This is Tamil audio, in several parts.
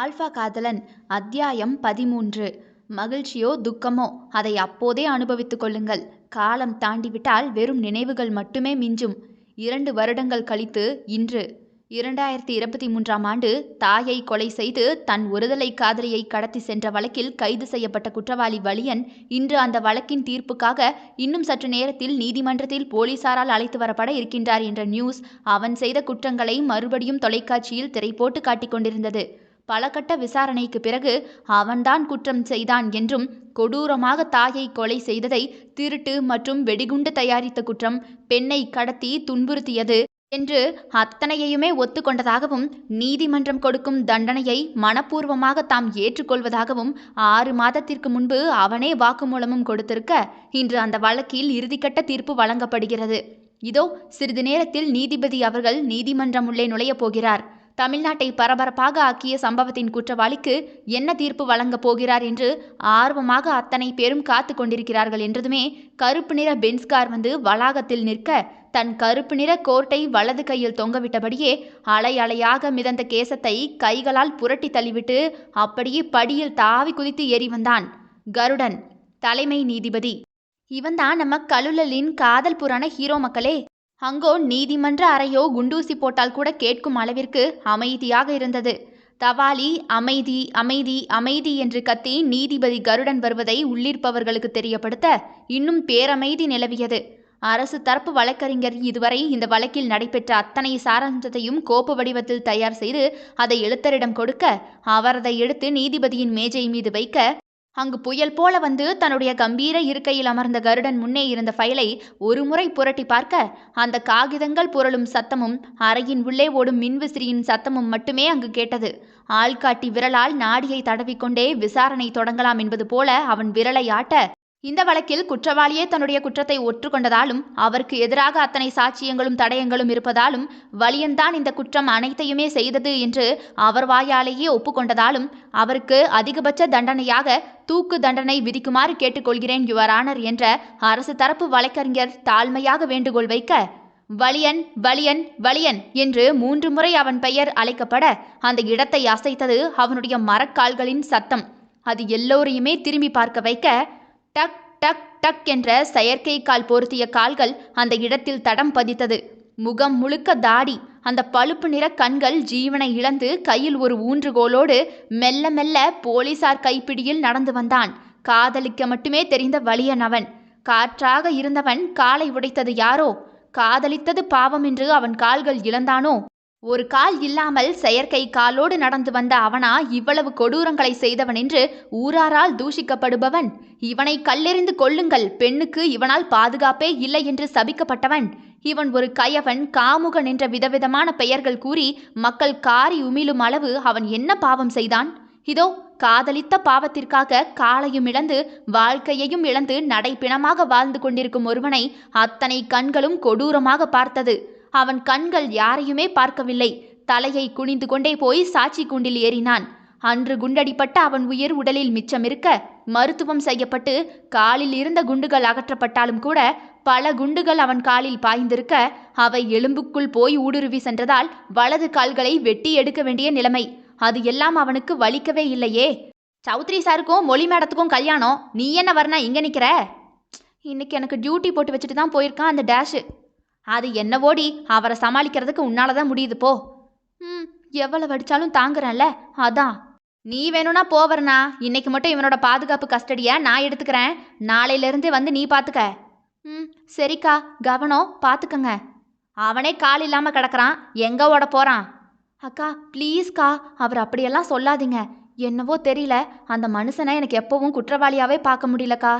ஆல்ஃபா காதலன் அத்தியாயம் பதிமூன்று. மகிழ்ச்சியோ துக்கமோ? அதை அப்போதே அனுபவித்துக் கொள்ளுங்கள். காலம் தாண்டிவிட்டால் வெறும் நினைவுகள் மட்டுமே மிஞ்சும். இரண்டு வருடங்கள் கழித்து இன்று. இரண்டாயிரத்தி இருபத்தி மூன்றாம் ஆண்டு தாயை கொலை செய்து தன் ஒருதலை காதலியை கடத்தி சென்ற வழக்கில் கைது செய்யப்பட்ட குற்றவாளி வலியன் இன்று அந்த வழக்கின் தீர்ப்புக்காக இன்னும் சற்று நேரத்தில் நீதிமன்றத்தில் போலீசாரால் அழைத்து வரப்பட இருக்கின்றார் என்ற நியூஸ் அவன் செய்த குற்றங்களை மறுபடியும் தொலைக்காட்சியில் திரை போட்டு காட்டிக் கொண்டிருந்தது. பல கட்ட விசாரணைக்கு பிறகு அவன்தான் குற்றம் செய்தான் என்றும் கொடூரமாக தாயை கொலை செய்ததை திருட்டு மற்றும் வெடிகுண்டு தயாரித்த குற்றம் பெண்ணை கடத்தி துன்புறுத்தியது என்று அத்தனையுமே ஒத்துக்கொண்டதாகவும் நீதிமன்றம் கொடுக்கும் தண்டனையை மனப்பூர்வமாக தாம் ஏற்றுக்கொள்வதாகவும் ஆறு மாதத்திற்கு முன்பு அவனே வாக்குமூலமும் கொடுத்திருக்க இன்று அந்த வழக்கில் இறுதிக்கட்ட தீர்ப்பு வழங்கப்படுகிறது. இதோ சிறிது நேரத்தில் நீதிபதி அவர்கள் நீதிமன்றம் உள்ளே நுழையப் போகிறார். தமிழ்நாட்டை பரபரப்பாக ஆக்கிய சம்பவத்தின் குற்றவாளிக்கு என்ன தீர்ப்பு வழங்கப் போகிறார் என்று ஆர்வமாக அத்தனை பேரும் காத்து கொண்டிருக்கிறார்கள் என்றதுமே கருப்பு நிற பென்ஸ் கார் வந்து வளாகத்தில் நிற்க தன் கருப்பு நிற கோர்ட்டை வலது கையில் தொங்கவிட்டபடியே அலை அலையாக மிதந்த கேசத்தை கைகளால் புரட்டி தள்ளிவிட்டு அப்படியே படியில் தாவி குதித்து ஏறி வந்தான். கருடன் தலைமை நீதிபதி. இவன்தான் நம்ம கலுலலின் காதல் புராண ஹீரோ மக்களே. அங்கோ நீதிமன்ற அறையோ குண்டூசி போட்டால் கூட கேட்கும் அளவிற்கு அமைதியாக இருந்தது. தவாலி அமைதி அமைதி அமைதி என்று கத்தி நீதிபதி கருடன் வருவதை உள்ளிருப்பவர்களுக்கு தெரியப்படுத்த இன்னும் பேரமைதி நிலவியது. அரசு தரப்பு வழக்கறிஞர் இதுவரை இந்த வழக்கில் நடைபெற்ற அத்தனை சாராம்சத்தையும் கோப்பு வடிவத்தில் தயார் செய்து அதை எழுத்தரிடம் கொடுக்க அவர் அதை எடுத்து நீதிபதியின் மேஜை மீது வைக்க அங்கு புயல் போல வந்து தன்னுடைய கம்பீர இருக்கையில் அமர்ந்த கருடன் முன்னே இருந்த ஃபைலை ஒரு முறை புரட்டி பார்க்க அந்த காகிதங்கள் புரளும் சத்தமும் அறையின் உள்ளே ஓடும் மின்விசிறியின் சத்தமும் மட்டுமே அங்கு கேட்டது. ஆள்காட்டி விரலால் நாடியை தடவிக்கொண்டே விசாரணை தொடங்கலாம் என்பது போல அவன் விரலை ஆட்ட இந்த வழக்கில் குற்றவாளியே தன்னுடைய குற்றத்தை ஒற்றுக்கொண்டதாலும் அவருக்கு எதிராக அத்தனை சாட்சியங்களும் தடயங்களும் இருப்பதாலும் வலியன்தான் இந்த குற்றம் அனைத்தையுமே செய்தது என்று அவர் வாயாலேயே ஒப்புக்கொண்டதாலும் அவருக்கு அதிகபட்ச தண்டனையாக தூக்கு தண்டனை விதிக்குமாறு கேட்டுக்கொள்கிறேன் யுவர் ஆனர் என்ற அரசு தரப்பு வழக்கறிஞர் தாழ்மையாக வேண்டுகோள் வைக்க வலியன் வலியன் வலியன் என்று மூன்று முறை அவன் பெயர் அழைக்கப்பட அந்த இடத்தை அசைத்தது அவனுடைய மரக்கால்களின் சத்தம். அது எல்லோரையுமே திரும்பி பார்க்க வைக்க டக் டக் டக் என்ற செயற்கை கால் பொருத்திய கால்கள் அந்த இடத்தில் தடம் பதித்தது. முகம் முழுக்க தாடி. அந்த பழுப்பு நிற கண்கள் ஜீவனை இழந்து கையில் ஒரு ஊன்றுகோலோடு மெல்ல மெல்ல போலீசார் கைப்பிடியில் நடந்து வந்தான். காதலிக்க மட்டுமே தெரிந்த வலியன் அவன். காற்றாக இருந்தவன் காலை உடைத்தது யாரோ? காதலித்தது பாவம் என்று அவன் கால்கள் இழந்தானோ? ஒரு கால் இல்லாமல் செயற்கை காலோடு நடந்து வந்த அவனா இவ்வளவு கொடூரங்களை செய்தவன் என்று ஊராரால் தூஷிக்கப்படுபவன். இவனை கல்லெறிந்து கொள்ளுங்கள் பெண்ணுக்கு இவனால் பாதுகாப்பே இல்லை என்று சபிக்கப்பட்டவன். இவன் ஒரு கயவன் காமுகன் என்ற விதவிதமான பெயர்கள் கூறி மக்கள் காரி உமிழும் அளவு அவன் என்ன பாவம் செய்தான்? இதோ காதலித்த பாவத்திற்காக காலையும் இழந்து வாழ்க்கையையும் இழந்து நடைப்பிணமாக வாழ்ந்து கொண்டிருக்கும் ஒருவனை அத்தனை கண்களும் கொடூரமாக பார்த்தது. அவன் கண்கள் யாரையுமே பார்க்கவில்லை. தலையை குனிந்து கொண்டே போய் சாட்சி கூண்டில் ஏறினான். அன்று குண்டடிப்பட்ட அவன் உயிர் உடலில் மிச்சமிருக்க மருத்துவம் செய்யப்பட்டு காலில் இருந்த குண்டுகள் அகற்றப்பட்டாலும் கூட பல குண்டுகள் அவன் காலில் பாய்ந்திருக்க அவை எலும்புக்குள் போய் ஊடுருவி சென்றதால் வலது கால்களை வெட்டி எடுக்க வேண்டிய நிலைமை. அது எல்லாம் அவனுக்கு வலிக்கவே இல்லையே. சௌத்ரி சாருக்கும் மொழி மேடத்துக்கும் கல்யாணம். நீ என்ன வரணா இங்க நிக்கிற? இன்னைக்கு எனக்கு டியூட்டி போட்டு வச்சுட்டு தான் போயிருக்கான் அந்த டேஷு. அது என்னவோடி அவரை சமாளிக்கிறதுக்கு உன்னால தான் முடியுது போ. ம் எவ்வளவு அடிச்சாலும் தாங்குறேன்ல அதான் நீ வேணும்னா போவரனா இன்னைக்கு மட்டும் இவனோட பாதுகாப்பு கஸ்டடியை நான் எடுத்துக்கிறேன். நாளையிலேருந்து வந்து நீ பார்த்துக்க ம் சரிக்கா கவனம் பார்த்துக்கங்க அவனே கால் இல்லாமல் கிடக்குறான். எங்கே ஓட போகிறான் அக்கா ப்ளீஸ்க்கா அவர் அப்படியெல்லாம் சொல்லாதீங்க. என்னவோ தெரியல. அந்த மனுஷனை எனக்கு எப்பவும் குற்றவாளியாவே பார்க்க முடியலக்கா.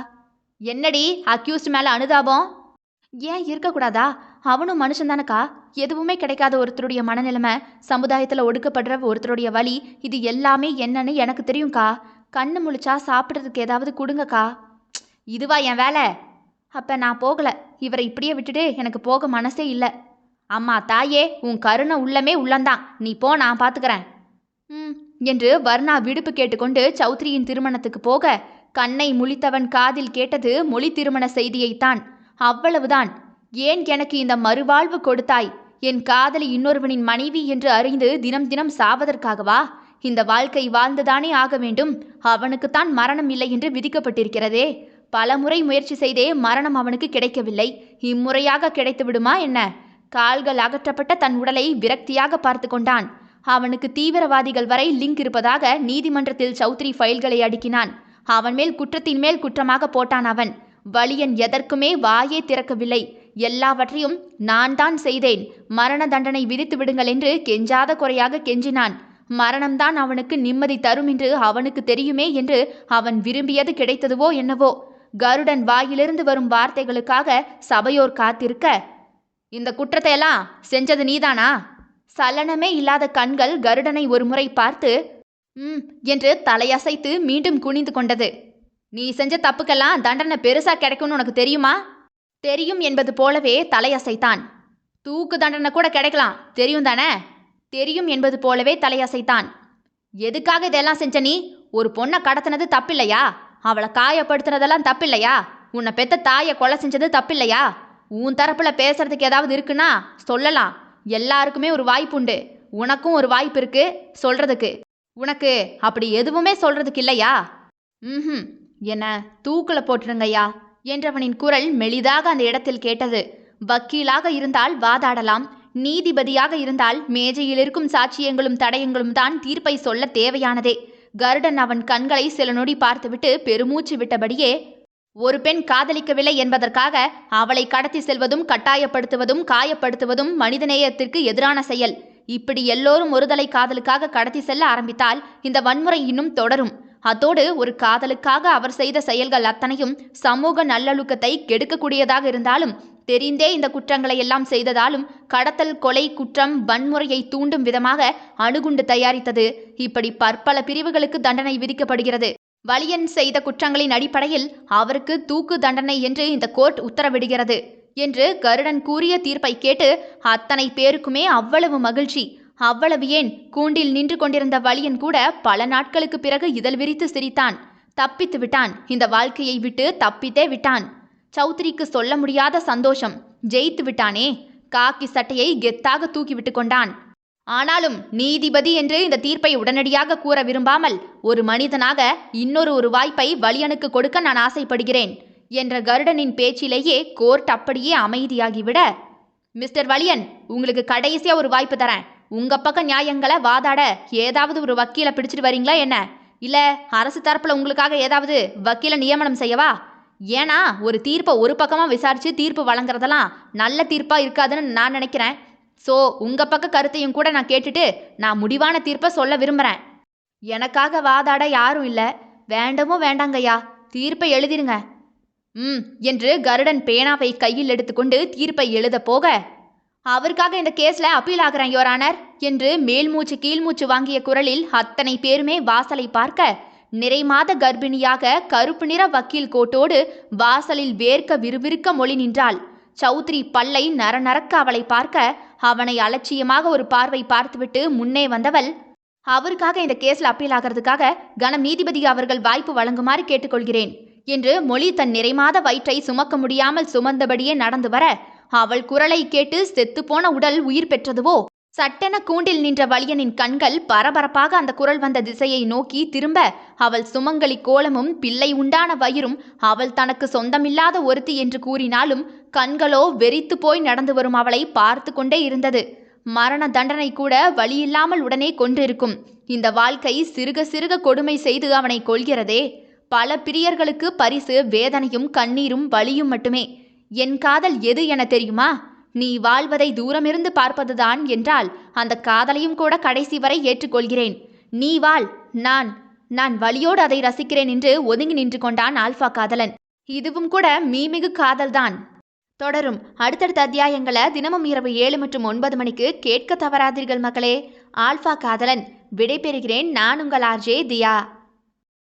என்னடி அக்யூஸ்ட் மேலே அனுதாபம்? ஏன் இருக்கக்கூடாதா? அவனும் மனுஷன் தானக்கா எதுவுமே கிடைக்காத ஒருத்தருடைய மனநிலைமை சமுதாயத்தில் ஒடுக்கப்படுற ஒருத்தருடைய வழி இது எல்லாமே என்னன்னு எனக்கு தெரியும்க்கா. கண்ணு முழிச்சா சாப்பிட்றதுக்கு ஏதாவது கொடுங்கக்கா. இதுவா என் வேலை? அப்போ நான் போகலை. இவரை இப்படியே விட்டுட்டு எனக்கு போக மனசே இல்லை. அம்மா தாயே உன் கருணை உள்ளமே உள்ளந்தான். நீ போ நான் பார்த்துக்கிறேன் ம் என்று வர்ணா விடுப்பு கேட்டுக்கொண்டு சௌத்ரியின் திருமணத்துக்கு போக கண்ணை முழித்தவன் காதில் கேட்டது மொழி திருமண செய்தியைத்தான். அவ்வளவுதான். ஏன் எனக்கு இந்த மறுவாழ்வு கொடுத்தாய்? என் காதலி இன்னொருவனின் மனைவி என்று அறிந்து தினம் தினம் சாவதற்காகவா? இந்த வாழ்க்கை வாழ்ந்துதானே ஆக வேண்டும். அவனுக்குத்தான் மரணம் இல்லை என்று விதிக்கப்பட்டிருக்கிறதே. பலமுறை முயற்சி செய்தே மரணம் அவனுக்கு கிடைக்கவில்லை. இம்முறையாக கிடைத்து விடுமா என்ன? கால்கள் அகற்றப்பட்ட தன் உடலை விரக்தியாக பார்த்து கொண்டான். அவனுக்கு தீவிரவாதிகள் வரை லிங்க் இருப்பதாக நீதிமன்றத்தில் சௌத்ரி ஃபைல்களை அடுக்கினான். அவன் மேல் குற்றத்தின் மேல் குற்றமாக போட்டான் அவன். வலியன் எதற்குமே வாயே திறக்கவில்லை. எல்லாவற்றையும் நான் தான் செய்தேன். மரண தண்டனை விதித்து விடுங்கள் என்று கெஞ்சாத குறையாக கெஞ்சினான். மரணம்தான் அவனுக்கு நிம்மதி தரும் என்று அவனுக்கு தெரியுமே என்று அவன் விரும்பியது கிடைத்ததுவோ என்னவோ. கருடன் வாயிலிருந்து வரும் வார்த்தைகளுக்காக சபையோர் காத்திருக்க இந்த குற்றத்தை எல்லாம் செஞ்சது நீதானா? சலனமே இல்லாத கண்கள் கருடனை ஒருமுறை பார்த்து ம் என்று தலையசைத்து மீண்டும் குனிந்து கொண்டது. நீ செஞ்ச தப்புக்கெல்லாம் தண்டனை பெருசா கிடைக்கும்னு உனக்கு தெரியுமா? தெரியும் என்பது போலவே தலையசைத்தான். தூக்கு தண்டனை கூட கிடைக்கலாம். தெரியும் தானே? தெரியும் என்பது போலவே தலையசைத்தான். எதுக்காக இதெல்லாம் செஞ்ச நீ? ஒரு பொண்ணை கடத்தினது தப்பில்லையா? அவளை காயப்படுத்தினதெல்லாம் தப்பில்லையா? உன்னை பெத்த தாயை கொலை செஞ்சது தப்பில்லையா? உன் தரப்புல பேசுறதுக்கு ஏதாவது இருக்குன்னா சொல்லலாம். எல்லாருக்குமே ஒரு வாய்ப்பு உண்டு. உனக்கும் ஒரு வாய்ப்பு இருக்கு சொல்றதுக்கு. உனக்கு அப்படி எதுவுமே சொல்றதுக்கு இல்லையா? ம் என்ன தூக்கில் போட்டுருங்கய்யா. என்றவனின் குரல் மெலிதாக அந்த இடத்தில் கேட்டது. வக்கீலாக இருந்தால் வாதாடலாம். நீதிபதியாக இருந்தால் மேஜையில் இருக்கும் சாட்சியங்களும் தடயங்களும் தான் தீர்ப்பை சொல்ல தேவையானதே. கருடன் அவன் கண்களை சில நொடி பார்த்துவிட்டு பெருமூச்சு விட்டபடியே ஒரு பெண் காதலிக்கவில்லை என்பதற்காக அவளை கடத்தி செல்வதும் கட்டாயப்படுத்துவதும் காயப்படுத்துவதும் மனிதநேயத்திற்கு எதிரான செயல். இப்படி எல்லோரும் ஒருதலை காதலுக்காக கடத்தி செல்ல ஆரம்பித்தால் இந்த வன்முறை இன்னும் தொடரும். அதோடு ஒரு காதலுக்காக அவர் செய்த செயல்கள் அத்தனையும் சமூக நல்லொழுக்கத்தை கெடுக்கக்கூடியதாக இருந்தாலும் தெரிந்தே இந்த குற்றங்களை எல்லாம் செய்ததாலும் கடத்தல் கொலை குற்றம் வன்முறையை தூண்டும் விதமாக அணுகுண்டு தயாரித்தது. இப்படி பற்பல பிரிவுகளுக்கு தண்டனை விதிக்கப்படுகிறது. வலியன் செய்த குற்றங்களின் அடிப்படையில் அவருக்கு தூக்கு தண்டனை என்று இந்த கோர்ட் உத்தரவிடுகிறது. என்று கருடன் கூறிய தீர்ப்பை கேட்டு அத்தனை பேருக்குமே அவ்வளவு மகிழ்ச்சி. அவ்வளவு ஏன்? கூண்டில் நின்று கொண்டிருந்த வலியன் கூட பல நாட்களுக்கு பிறகு இதழ் விரித்து சிரித்தான். தப்பித்து விட்டான். இந்த வாழ்க்கையை விட்டு தப்பித்தே விட்டான். சௌத்ரிக்கு சொல்ல முடியாத சந்தோஷம். ஜெயித்து விட்டானே. காக்கி சட்டையை கெத்தாக தூக்கிவிட்டு கொண்டான். ஆனாலும் நீதிபதி என்று இந்த தீர்ப்பை உடனடியாக கூற விரும்பாமல் ஒரு மனிதனாக இன்னொரு ஒரு வாய்ப்பை வலியனுக்கு கொடுக்க நான் ஆசைப்படுகிறேன் என்ற கருடனின் பேச்சிலேயே கோர்ட் அப்படியே அமைதியாகிவிட மிஸ்டர் வலியன் உங்களுக்கு கடைசியா ஒரு வாய்ப்பு தரேன். உங்க பக்கம் நியாயங்களை வாதாட ஏதாவது ஒரு வக்கீலை பிடிச்சிட்டு வரீங்களா என்ன? இல்ல அரசு தரப்புல உங்களுக்காக ஏதாவது வக்கீல நியமனம் செய்யவா? ஏன்னா ஒரு தீர்ப்பை ஒரு பக்கமா விசாரிச்சு தீர்ப்பு வழங்குறதெல்லாம் நல்ல தீர்ப்பா இருக்காதுன்னு நான் நினைக்கிறேன். ஸோ உங்க பக்க கருத்தையும் கூட நான் கேட்டுட்டு நான் முடிவான தீர்ப்பை சொல்ல விரும்புறேன். எனக்காக வாதாட யாரும் இல்லை. வேண்டவும் வேண்டாங்கய்யா. தீர்ப்பை எழுதிருங்க ம் என்று கருடன் பேனாவை கையில் எடுத்துக்கொண்டு தீர்ப்பை எழுத போக அவருக்காக இந்த கேஸ்ல அப்பீல் ஆகிறேன் யோரானர் என்று மேல்மூச்சு கீழ்மூச்சு வாங்கிய குரலில் அத்தனை பேருமே வாசலை பார்க்க நிறைமாத கர்ப்பிணியாக கருப்பு நிற வக்கீல் கோட்டோடு வாசலில் வேர்க்க விறுவிறுக்க மொழி நின்றாள். சௌத்ரி பல்லை நரநரக்க அவளை பார்க்க அவனை அலட்சியமாக ஒரு பார்வை பார்த்துவிட்டு முன்னே வந்தவள் அவருக்காக இந்த கேஸ்ல அப்பீல் ஆகிறதுக்காக கணம் நீதிபதி அவர்கள் வாய்ப்பு வழங்குமாறு கேட்டுக்கொள்கிறேன் என்று மொழி தன் நிறைமாத வயிற்றை சுமக்க முடியாமல் சுமந்தபடியே நடந்து வர அவள் குரலை கேட்டு செத்துப்போன உடல் உயிர் பெற்றதுவோ? சட்டென கூண்டில் நின்ற வலியனின் கண்கள் பரபரப்பாக அந்த குரல் வந்த திசையை நோக்கி திரும்ப அவள் சுமங்கலி கோலமும் பிள்ளை உண்டான வயிறும் அவள் தனக்கு சொந்தமில்லாத ஒருத்தி என்று கூறினாலும் கண்களோ வெறித்து போய் நடந்து வரும் அவளை பார்த்து கொண்டே இருந்தது. மரண தண்டனை கூட வழியில்லாமல் உடனே கொன்றிருக்கும் இந்த வாழ்க்கை சிறுக சிறுக கொடுமை செய்து அவனை கொள்கிறதே பல பிரியர்களுக்கு பரிசு வேதனையும் கண்ணீரும் வலியும் மட்டுமே. என் காதல் எது என தெரியுமா? நீ வாழ்வதை தூரமிருந்து பார்ப்பதுதான் என்றால் அந்த காதலையும் கூட கடைசி வரை ஏற்றுக்கொள்கிறேன். நீ வாழ் நான் நான் வழியோடு அதை ரசிக்கிறேன் என்று ஒதுங்கி நின்று கொண்டான் ஆல்பா காதலன். இதுவும் கூட மீமிகு காதல்தான். தொடரும். அடுத்தடுத்த அத்தியாயங்களை தினமும் இரவு ஏழு மற்றும் ஒன்பது மணிக்கு கேட்க தவறாதீர்கள் மக்களே. ஆல்பா காதலன் விடைபெறுகிறேன் நான் உங்கள் ஆர்ஜே தியா.